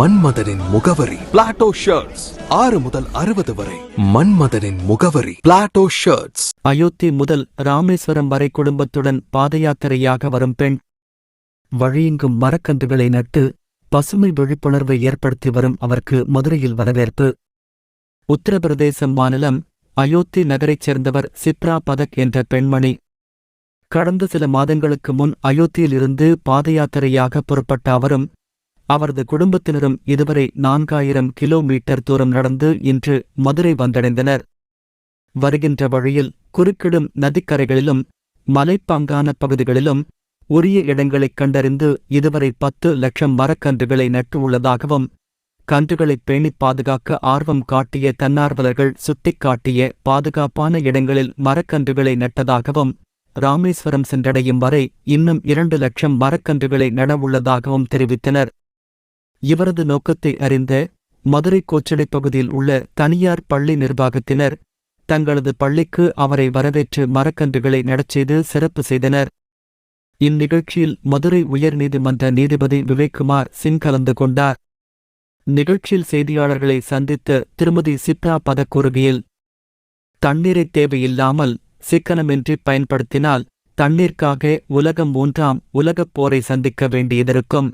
மன்மதனின் முகவரி. Plato shirts ஆறு முதல் அறுபது வரை. மன்மதனின் முகவரி. பிளாட்டோ ஷர்ட்ஸ் அயோத்தி முதல் ராமேஸ்வரம் வரை குடும்பத்துடன் பாதயாத்திரையாக வரும் பெண் வழியெங்கும் மரக்கன்றுகளை நட்டு பசுமை விழிப்புணர்வை ஏற்படுத்தி வரும் அவருக்கு மதுரையில் வரவேற்பு. உத்தரப்பிரதேச மாநிலம் அயோத்தி நகரைச் சேர்ந்தவர் சிப்ரா பதக் என்ற பெண்மணி. கடந்த சில மாதங்களுக்கு முன் அயோத்தியிலிருந்து பாதயாத்திரையாக புறப்பட்ட அவரும் அவரது குடும்பத்தினரும் இதுவரை நான்காயிரம் கிலோமீட்டர் தூரம் நடந்து இன்று மதுரை வந்தடைந்தனர். வருகின்ற வழியில் குறுக்கிடும் நதிக்கரைகளிலும் மலைப்பாங்கான பகுதிகளிலும் உரிய இடங்களைக் கண்டறிந்து இதுவரை பத்து லட்சம் மரக்கன்றுகளை நட்டு உள்ளதாகவும் கன்றுகளைப் பேணிப் பாதுகாக்க ஆர்வம் காட்டிய தன்னார்வலர்கள் சுட்டிக்காட்டிய பாதுகாப்பான இடங்களில் மரக்கன்றுகளை நட்டதாகவும் ராமேஸ்வரம் சென்றடையும் வரை இன்னும் இரண்டு லட்சம் மரக்கன்றுகளை நடவுள்ளதாகவும் தெரிவித்தனர். இவரது நோக்கத்தை அறிந்த மதுரை கோச்சடை பகுதியில் உள்ள தனியார் பள்ளி நிர்வாகத்தினர் தங்களது பள்ளிக்கு அவரை வரவேற்று மரக்கன்றுகளை நடச்செய்து சிறப்பு செய்தனர். இந்நிகழ்ச்சியில் மதுரை உயர்நீதிமன்ற நீதிபதி விவேக்குமார் சிங் கலந்து கொண்டார். நிகழ்ச்சியில் செய்தியாளர்களை சந்தித்த திருமதி சிப்ரா பதக் கூறுகையில் தண்ணீரை தேவையில்லாமல் சிக்கனமின்றி பயன்படுத்தினால் தண்ணீர்க்காக உலகம் மூன்றாம் உலகப் போரை சந்திக்க வேண்டியதிருக்கும்.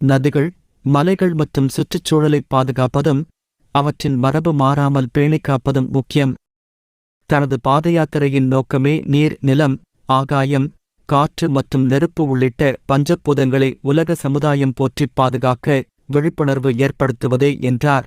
நதிகள் மலைகள் மற்றும் சுற்றுச்சூழலை பாதுகாப்பதும் அவற்றின் மரபு மாறாமல் பேணிக் காப்பதும் முக்கியம். தனது பாதயாத்திரையின் நோக்கமே நீர் நிலம் ஆகாயம் காற்று மற்றும் நெருப்பு உள்ளிட்ட பஞ்சபூதங்களை உலக சமுதாயம் போற்றி பாதுகாக்க விழிப்புணர்வு ஏற்படுத்துவதே என்றார்.